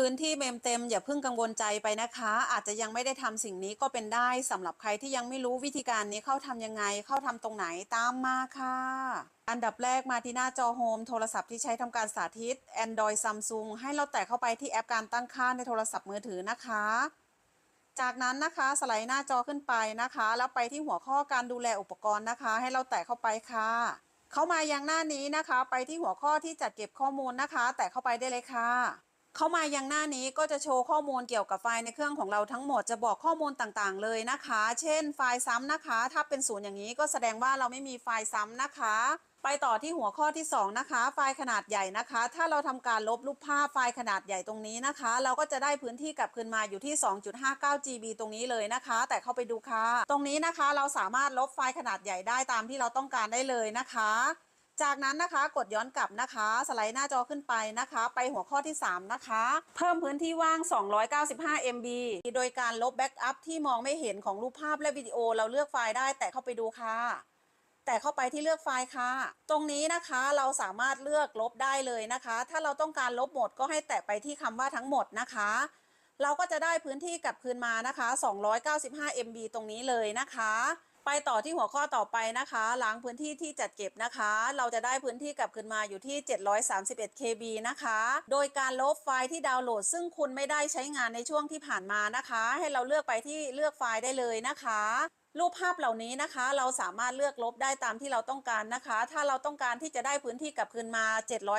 พื้นที่เมมเต็มอย่าเพิ่งกังวลใจไปนะคะ อาจจะยังไม่ได้ทำสิ่งนี้ก็เป็นได้สำหรับใครที่ยังไม่รู้วิธีการนี้เข้าทำยังไง เข้าทำตรงไหนตามมาค่ะ อันดับแรกมาที่หน้าจอโฮมโทรศัพท์ที่ใช้ทำการสาธิต Android Samsung ให้เราแตะเข้าไปที่แอปการตั้งค่าในโทรศัพท์มือถือนะคะ จากนั้นนะคะสไลด์หน้าจอขึ้นไปนะคะ แล้วไปที่หัวข้อการดูแลอุปกรณ์นะคะ ให้เราแตะเข้าไปค่ะเข้ามายังหน้านี้นะคะ ไปที่หัวข้อที่จัดเก็บข้อมูลนะคะ แตะเข้าไปได้เลยค่ะ เข้ามายังหน้านี้ก็จะโชว์ข้อมูลเกี่ยวกับไฟล์ในเครื่องของเราทั้งหมดจะบอกข้อมูลต่างๆ เลยนะคะ เช่น ไฟล์ซ้ำนะคะ ถ้าเป็นศูนย์อย่างนี้ก็แสดงว่าเราไม่มีไฟล์ซ้ำนะคะ ไปต่อที่หัวข้อที่ 2 นะคะ ไฟล์ขนาดใหญ่นะคะ ถ้าเราทำการลบรูปภาพไฟล์ขนาดใหญ่ตรงนี้นะคะ เราก็จะได้พื้นที่กลับคืนมาอยู่ที่ 2.59 GB ตรงนี้เลยนะคะ แต่เข้าไปดูค่ะ ตรงนี้นะคะเราสามารถลบไฟล์ขนาดใหญ่ได้ตามที่เราต้องการได้เลยนะคะ จากนั้นนะคะกดย้อนกลับนะคะ สไลด์หน้าจอขึ้นไปนะคะ ไปหัวข้อที่ 3 นะคะ เพิ่มพื้นที่ว่าง 295 MB โดยการลบแบ็กอัพที่มองไม่เห็นของรูปภาพและวิดีโอเราเลือกไฟล์ได้แต่เข้าไปดูค่ะ แต่เข้าไปที่เลือกไฟล์ค่ะ ตรงนี้นะคะเราสามารถเลือกลบได้เลยนะคะ ถ้าเราต้องการลบหมดก็ให้แตะไปที่คำว่าทั้งหมดนะคะ เราก็จะได้พื้นที่กลับคืนมานะคะ 295 MB ตรงนี้เลยนะคะ ไปต่อที่หัวข้อต่อไปนะคะล้างพื้นที่ที่จัดเก็บนะคะ เราจะได้พื้นที่กลับคืนมาอยู่ที่ 731 KB นะคะ โดยการลบไฟล์ที่ดาวน์โหลด ซึ่งคุณไม่ได้ใช้งานในช่วงที่ผ่านมานะคะ ให้เราเลือกไปที่เลือกไฟล์ได้เลยนะคะรูปภาพเหล่านี้นะคะ เราสามารถเลือกลบได้ตามที่เราต้องการนะคะ ถ้าเราต้องการที่จะได้พื้นที่กลับคืนมา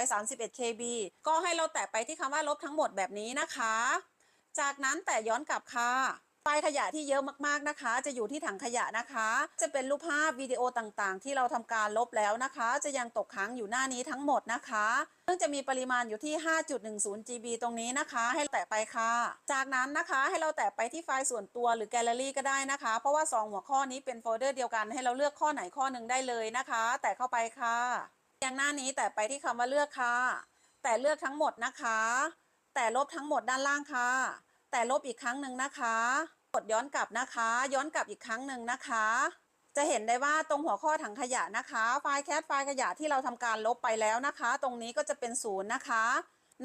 731 KB ก็ให้เราแตะไปที่คำว่าลบทั้งหมดแบบนี้นะคะ จากนั้นแต่ย้อนกลับค่ะ ไฟล์ขยะที่เยอะมากๆนะคะ จะอยู่ที่ถังขยะนะคะ จะเป็นรูปภาพวิดีโอต่างๆ ที่เราทำการลบแล้วนะคะ จะยังตกค้างอยู่หน้านี้ทั้งหมดนะคะซึ่งจะมีปริมาณอยู่ที่ 5.10 GB ตรงนี้นะคะ ให้แตะไปค่ะ จากนั้นนะคะให้เราแตะไปที่ไฟล์ส่วนตัวหรือแกลเลอรี่ก็ได้นะคะ เพราะว่า 2 หัวข้อนี้เป็นโฟลเดอร์เดียวกันให้เราเลือกข้อไหนข้อหนึ่งได้เลยนะคะ แตะเข้าไปค่ะอยังหน้านี้แตะไปที่คำว่าเลือกค่ะ แต่เลือกทั้งหมดนะคะ แต่ลบทั้งหมดด้านล่างค่ะ แต่ลบอีกครั้งหนึ่งนะคะ ดย้อนกลับนะคะ ย้อนกลับอีกครั้งหนึ่งนะคะ จะเห็นได้ว่าตรงหัวข้อถังขยะนะคะ ไฟล์แคสไฟล์ขยะที่เราทำการลบไปแล้วนะคะ ตรงนี้ก็จะเป็นศูนย์นะคะ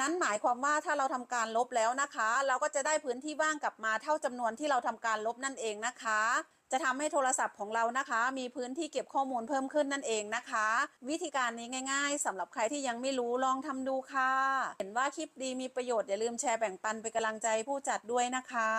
นั้นหมายความว่าถ้าเราทำการลบแล้วนะคะ เราก็จะได้พื้นที่ว่างกลับมาเท่าจำนวนที่เราทำการลบนั่นเองนะคะ จะทำให้โทรศัพท์ของเรานะคะ มีพื้นที่เก็บข้อมูลเพิ่มขึ้นนั่นเองนะคะ วิธีการนี้ง่าย ๆสำหรับใครที่ยังไม่รู้ลองทำดูค่ะ เห็นว่าคลิปดีมีประโยชน์อย่าลืมแชร์แบ่งปันเป็นกำลังใจผู้จัดด้วยนะคะ